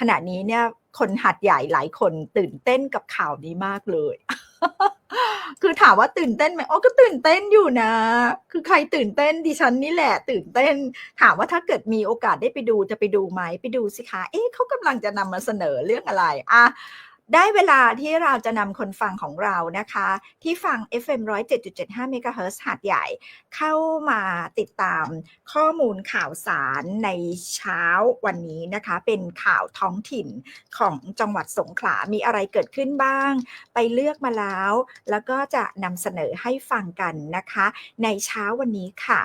ขณะนี้เนี่ยคนหัดใหญ่หลายคนตื่นเต้นกับข่าวนี้มากเลย คือถามว่าตื่นเต้นไหมอ๋อก็ตื่นเต้นอยู่นะ คือใครตื่นเต้นดิฉันนี่แหละ ตื่นเต้น ถามว่าถ้าเกิดมีโอกาสได้ไปดูจะไปดูไหมไปดูสิคะ เอ๊ะเขากำลังจะนำมาเสนอเรื่องอะไร อะ ได้เวลาที่เราจะนำคนฟังของเรานะคะ ที่ฟัง FM 107.75 MHz หาดใหญ่ เข้ามาติดตามข้อมูลข่าวสารในเช้าวันนี้นะคะ เป็นข่าวท้องถิ่นของจังหวัดสงขลา มีอะไรเกิดขึ้นบ้าง ไปเลือกมาแล้ว แล้วก็จะนำเสนอให้ฟังกันนะคะ ในเช้าวันนี้ค่ะ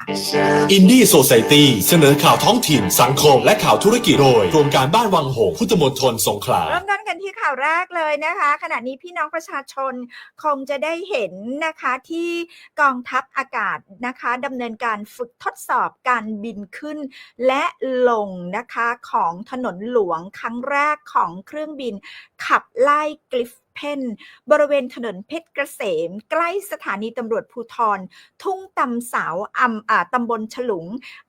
อินดี้โซซ i ตี้เสนอข่าวท้องถิ่น สังคมและข่าวธุรกิจโดยโครงการบ้านวังหงส์พุทธมณฑลสงขลาเริ่มต้นกันที่ข่าวแรกเลยนะคะ ขณะนี้พี่น้องประชาชนคงจะได้เห็นนะคะที่กองทัพอากาศนะคะดำเนินการฝึกทดสอบการบินขึ้น และลงนะคะของถนนหลวงครั้งแรกของเครื่องบินขับไล่กลิฟ เพนบริเวณถนนเพชรเกษม ใกล้สถานีตำรวจภูทร ทุ่งตำสาวอำอ่าตำบลฉลุง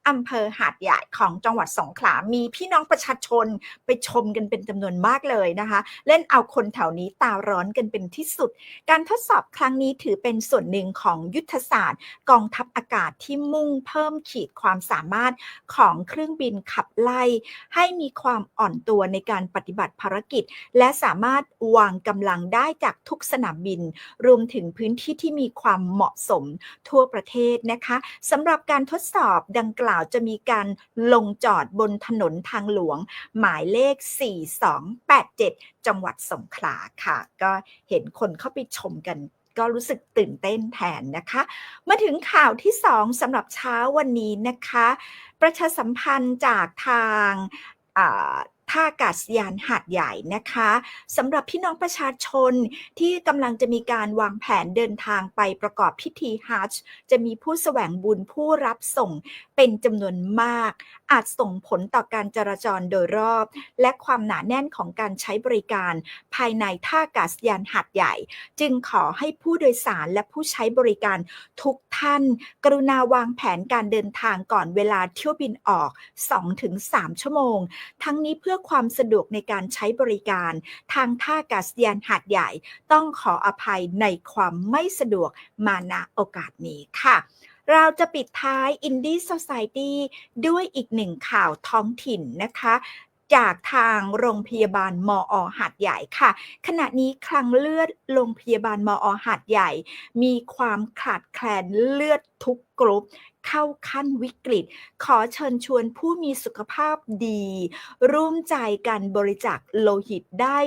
อำเภอหาดใหญ่ของจังหวัดสงขลา มีพี่น้องประชาชนไปชมกันเป็นจำนวนมากเลยนะคะ เล่นเอาคนแถวนี้ตาร้อนกันเป็นที่สุด การทดสอบครั้งนี้ถือเป็นส่วนหนึ่งของยุทธศาสตร์ กองทัพอากาศที่มุ่งเพิ่มขีดความสามารถของเครื่องบินขับไล่ ให้มีความอ่อนตัวในการปฏิบัติภารกิจ และสามารถวางกำลังได้จากทุกสนามบิน รวมถึงพื้นที่ที่มีความเหมาะสมทั่วประเทศนะคะสำหรับการทดสอบดังกล่าวจะมีการลงจอดบนถนนทางหลวง หมายเลข 4287 จังหวัดสงขลาค่ะ ก็เห็นคนเข้าไปชมกันก็รู้สึกตื่นเต้นแทนนะคะ มาถึงข่าวที่2สำหรับเช้าวันนี้นะคะ ประชาสัมพันธ์จากทางอ่า ท่าอากาศยานหาดใหญ่นะคะสำหรับพี่น้องประชาชนที่กำลังจะมีการวางแผนเดินทางไปประกอบพิธีฮัจจะมีผู้แสวงบุญผู้รับส่งเป็นจำนวนมาก อาจส่งผลต่อการจราจรโดยรอบ และความหนาแน่นของการใช้บริการ ภายในท่าอากาศยานหาดใหญ่ จึงขอให้ผู้โดยสารและผู้ใช้บริการทุกท่าน กรุณาวางแผนการเดินทางก่อนเวลาเที่ยวบินออก 2-3 ชั่วโมง ทั้งนี้เพื่อความสะดวกในการใช้บริการ ทางท่าอากาศยานหาดใหญ่ ต้องขออภัยในความไม่สะดวกมาณโอกาสนี้ค่ะเราจะปิดท้าย Indie Society ด้วยอีกหนึ่งข่าวท้องถิ่นนะคะ จากทางโรงพยาบาลมออหาดใหญ่ค่ะ ขณะนี้คลังเลือดโรงพยาบาลมออหาดใหญ่ มีความขาดแคลนเลือดทุกกรุ๊ป เข้าขั้นวิกฤต ขอเชิญชวนผู้มีสุขภาพดี ร่วมใจกันบริจาคโลหิตได้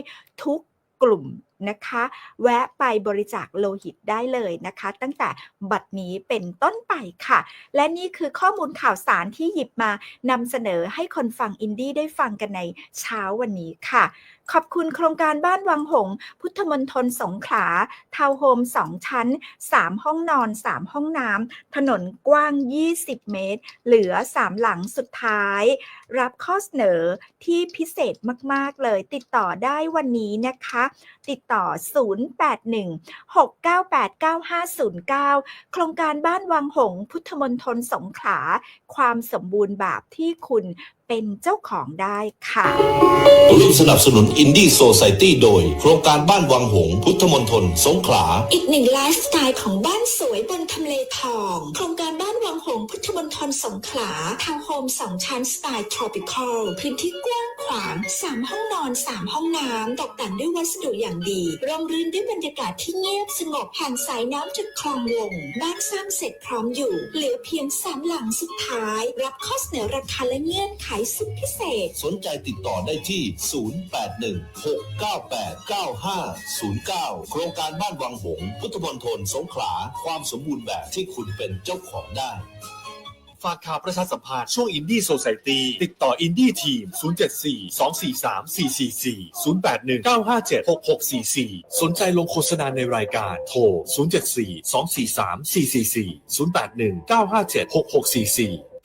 ทุกกลุ่ม นะคะ แวะไปบริจาคโลหิตได้เลยนะคะ ตั้งแต่บัดนี้เป็นต้นไปค่ะ และนี่คือข้อมูลข่าวสารที่หยิบมานำเสนอให้คนฟังอินดี้ได้ฟังกันในเช้าวันนี้ค่ะ ขอบคุณโครงการบ้านวังหง พุทธมณฑลสงขลาทาวน์โฮม 2 ชั้น 3 ห้องนอน 3 ห้องน้ำถนนกว้าง 20 เมตร เหลือ 3 หลังสุดท้าย รับข้อเสนอที่พิเศษมาก ๆ เลย ติดต่อได้วันนี้นะคะ ติดต่อ 081-698-9509 โครงการบ้านวังหงส์พุทธมณฑลสงขลา ความสมบูรณ์แบบที่คุณเป็นเจ้าของได้ค่ะร่วมสนับสนุนอินดี้โซซ i ตี้โดย โครงการบ้านวังหงส์พุทธมณฑลสงขลา อีกหนึ่งไลฟ์สไตล์ของบ้านสวยบนทำเลทอง โครงการบ้านวังหงส์พุทธมณฑลสงขลาทาวน์โฮมสองชั้นสไตล์ทรอปิคอลพื้นที่กว้าง ขวาง3ห้องนอน 3 ห้องน้ำตกแต่งด้วยวัสดุอย่างดี ร่มรื่นด้วยบรรยากาศที่เงียบสงบห่างสายน้ำจากคลองวงบ้านสร้างเสร็จพร้อมอยู่ เหลือเพียงสามหลังสุดท้าย รับข้อเสนอราคาและเงื่อนไขสุดพิเศษ สนใจติดต่อได้ที่ 081-698-9509 โครงการบ้านวังหง พุทธมณฑลสงขลา ความสมบูรณ์แบบที่คุณเป็นเจ้าของได้ ฝากข่าวประชาสัมพันธ์ช่วงอินดี้โซไซตี้ติดต่ออินดี้ทีม 074 243 444 081 957 6644 สนใจลงโฆษณาในรายการโทร 074 243 444 081 957 6644